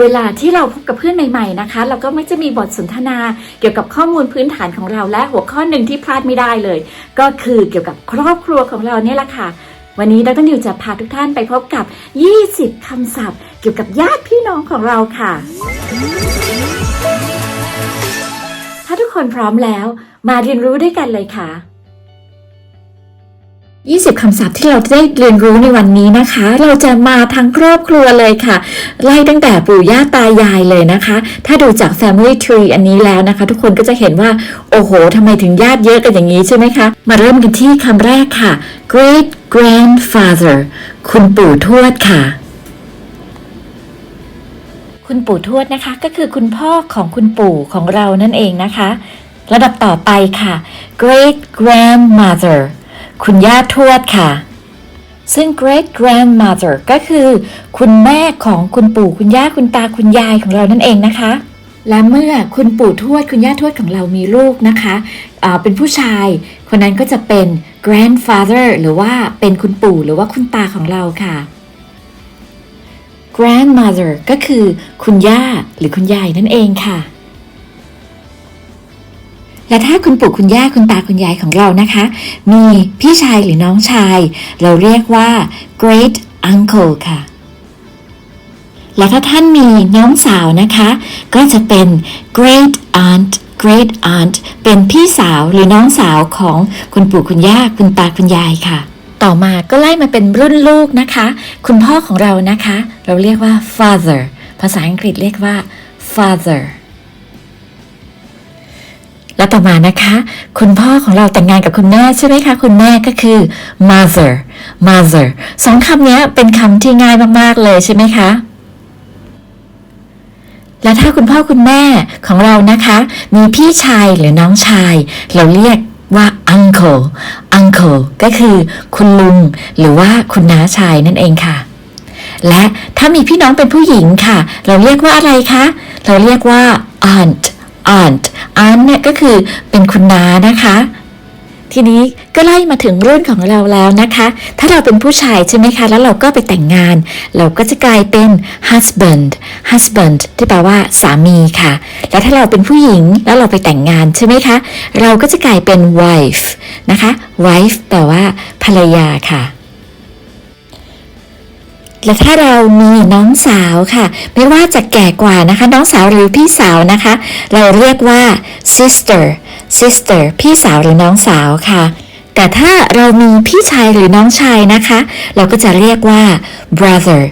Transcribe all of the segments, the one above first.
เวลาที่เราพบกับเพื่อนใหม่ๆนะคะ เราก็มักจะมีบทสนทนาเกี่ยวกับข้อมูลพื้นฐานของเราและหัวข้อหนึ่งที่พลาดไม่ได้เลย ก็คือเกี่ยวกับครอบครัวของเราเนี่ยแหละค่ะ วันนี้ดรนิวจะพาทุกท่านไปพบกับ 20 คำศัพท์ เกี่ยวกับญาติพี่น้องของเราค่ะ ถ้าทุกคนพร้อมแล้ว มาเรียนรู้ด้วยกันเลยค่ะ 20 คำศัพท์ที่เราได้เรียนรู้ในวันนี้นะคะ เราจะมาทั้งครอบครัวเลยค่ะ ไล่ตั้งแต่ปู่ย่าตายายเลยนะคะ ถ้าดูจาก Family Tree อันนี้แล้วนะคะ ทุกคนก็จะเห็นว่า โอ้โหทำไมถึงญาติเยอะกันอย่างนี้ใช่ไหมคะ มาเริ่มกันที่คำแรกค่ะ Great Grandfather คุณปู่ทวดค่ะ คุณปู่ทวดนะคะ ก็คือคุณพ่อของคุณปู่ของเรานั่นเองนะคะ ระดับต่อไปค่ะ Great Grandmother คุณย่าทวดค่ะ ซึ่ง great grandmother ก็คือ คุณแม่ของคุณปู่คุณย่าคุณตาคุณยายของเรานั่นเองนะคะ และเมื่อคุณปู่ทวดคุณย่าทวดของเรามีลูกนะคะอ่าเป็นผู้ชายคนนั้นก็จะเป็น grandfather หรือว่าเป็นคุณปู่หรือว่าคุณตาของเราค่ะ grandmother ก็คือคุณย่าหรือคุณยายนั่นเองค่ะ และถ้าคุณปู่คุณย่าคุณตาคุณยายของเรานะคะ มีพี่ชายหรือน้องชาย เราเรียกว่า great uncle ค่ะ และถ้าท่านมีน้องสาวนะคะ ก็จะเป็น great aunt great aunt เป็นพี่สาวหรือน้องสาวของคุณปู่คุณย่าคุณตาคุณยายค่ะ ต่อมาก็ไล่มาเป็นรุ่นลูกนะคะ คุณพ่อของเรานะคะ เราเรียกว่า father ภาษาอังกฤษเรียกว่า father และต่อมานะคะ คุณพ่อของเราแต่งงานกับคุณแม่ใช่ไหมคะ คุณแม่ก็คือ mother mother สองคำนี้เป็นคำที่ง่ายมากๆเลยใช่ไหมคะ และถ้าคุณพ่อคุณแม่ของเรานะคะ มีพี่ชายหรือน้องชาย เราเรียกว่า uncle uncle ก็คือคุณลุง หรือว่าคุณน้าชายนั่นเองค่ะ และถ้ามีพี่น้องเป็นผู้หญิงค่ะ เราเรียกว่าอะไรคะ เราเรียกว่า aunt aunt aunt เนี่ยก็คือเป็นคุณน้านะคะ ทีนี้ก็ไล่มาถึงรุ่นของเราแล้วนะคะ ถ้าเราเป็นผู้ชายใช่ไหมคะ แล้วเราก็ไปแต่งงาน เราก็จะกลายเป็น husband husband ที่แปลว่าสามีค่ะ แล้วถ้าเราเป็นผู้หญิงแล้วเราไปแต่งงานใช่ไหมคะ เราก็จะกลายเป็น wife นะคะ wife แปลว่าภรรยาค่ะ และถ้าเรามีน้องสาวค่ะ ไม่ว่าจะแก่กว่านะคะ น้องสาวหรือพี่สาวนะคะ เราเรียกว่า sister sister พี่สาวหรือน้องสาวค่ะ แต่ถ้าเรามีพี่ชายหรือน้องชายนะคะ เราก็จะเรียกว่า brother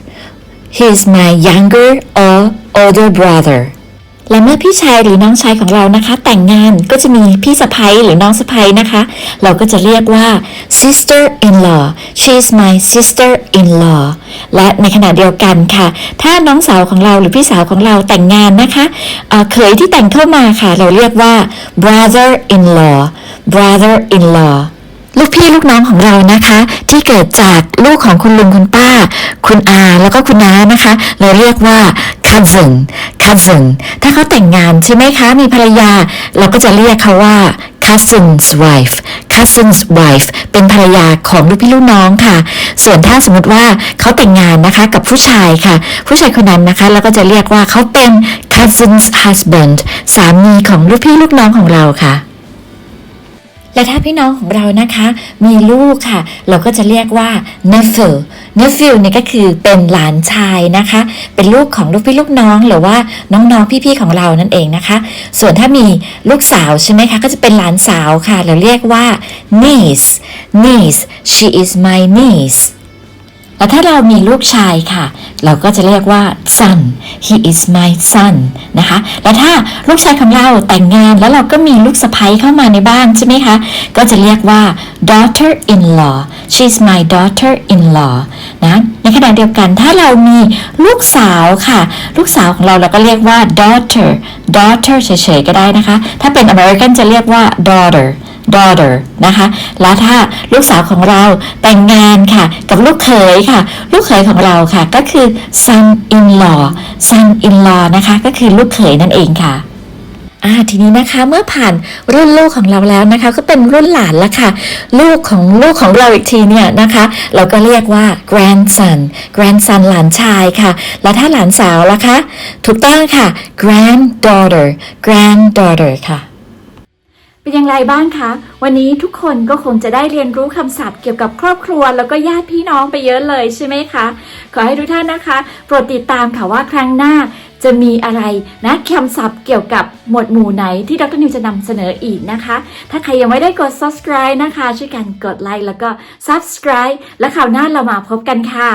he is my younger or older brother และเมื่อพี่ชายหรือน้องชายของเรานะคะ แต่งงานก็จะมีพี่สะใภ้หรือน้องสะใภ้นะคะ เราก็จะเรียกว่า sister in law she is my sister in law และในขณะเดียวกันค่ะ ถ้าน้องสาวของเราหรือพี่สาวของเราแต่งงานนะคะเออเขยที่แต่งเข้ามาค่ะ เราเรียกว่า brother in law brother in law ลูกพี่ลูกน้องของเรานะคะ ที่เกิดจากลูกของคุณลุงคุณป้า คุณอาแล้วก็คุณน้านะคะ เราเรียกว่า cousin cousin ถ้าเขาแต่งงานใช่ไหมคะ มีภรรยา เราก็จะเรียกเขาว่า cousin's wife cousin's wife เป็นภรรยาของลูกพี่ลูกน้องค่ะ ส่วนถ้าสมมติว่าเขาแต่งงานนะคะกับผู้ชายค่ะ ผู้ชายคนนั้นนะคะเราก็จะเรียกว่าเขาเป็น cousin's husband สามีของลูกพี่ลูกน้องของเราค่ะ และถ้าพี่น้องของเรานะคะ มีลูกค่ะ เราก็จะเรียกว่า nephew nephew เนี่ยก็คือเป็นหลานชายนะคะ เป็นลูกของลูกพี่ลูกน้องหรือว่าน้องๆพี่ๆของเรานั่นเองนะคะ ส่วนถ้ามีลูกสาวใช่ไหมคะ ก็จะเป็นหลานสาวค่ะ เราเรียกว่า niece niece she is my niece แล้วถ้าเรามีลูกชายค่ะ เราก็จะเรียกว่า son he is my son นะคะ แล้วถ้าลูกชายของเราแต่งงานแล้วเราก็มีลูกสะใภ้เข้ามาในบ้านใช่ไหมคะ ก็จะเรียกว่า daughter in law she's my daughter in law นะในขณะเดียวกันถ้าเรามีลูกสาวค่ะ ลูกสาวของเราเราก็เรียกว่า daughter daughter เฉยๆก็ได้นะคะ ถ้าเป็น American จะเรียกว่า daughter daughter นะคะ แล้วถ้าลูกสาวของเราแต่งงานค่ะ กับลูกเขยค่ะ ลูกเขยของเราค่ะ ก็คือ son in law son in law นะคะ ก็คือลูกเขยนั่นเองค่ะอ่าทีนี้นะคะเมื่อผ่านรุ่นลูกของเราแล้วนะคะ ก็เป็นรุ่นหลานละค่ะ ลูกของลูกของเราอีกทีเนี่ยนะคะ เราก็เรียกว่า grandson grandson หลานชายค่ะ แล้วถ้าหลานสาวล่ะคะ ถูกต้องค่ะ granddaughter granddaughter ค่ะ เป็นอย่างไรบ้างคะ วันนี้ทุกคนก็คงจะได้เรียนรู้คำศัพท์เกี่ยวกับครอบครัว แล้วก็ญาติพี่น้องไปเยอะเลยใช่ไหมคะ ขอให้ทุกท่านนะคะ โปรดติดตามค่ะว่าครั้งหน้าจะมีอะไรนะคำศัพท์เกี่ยวกับหมวดหมู่ไหนที่ดรนิวจะนำเสนออีกนะคะ ถ้าใครยังไม่ได้กด subscribe นะคะ ช่วยกันกดไลค์แล้วก็ subscribe และคราวหน้าเรามาพบกันค่ะ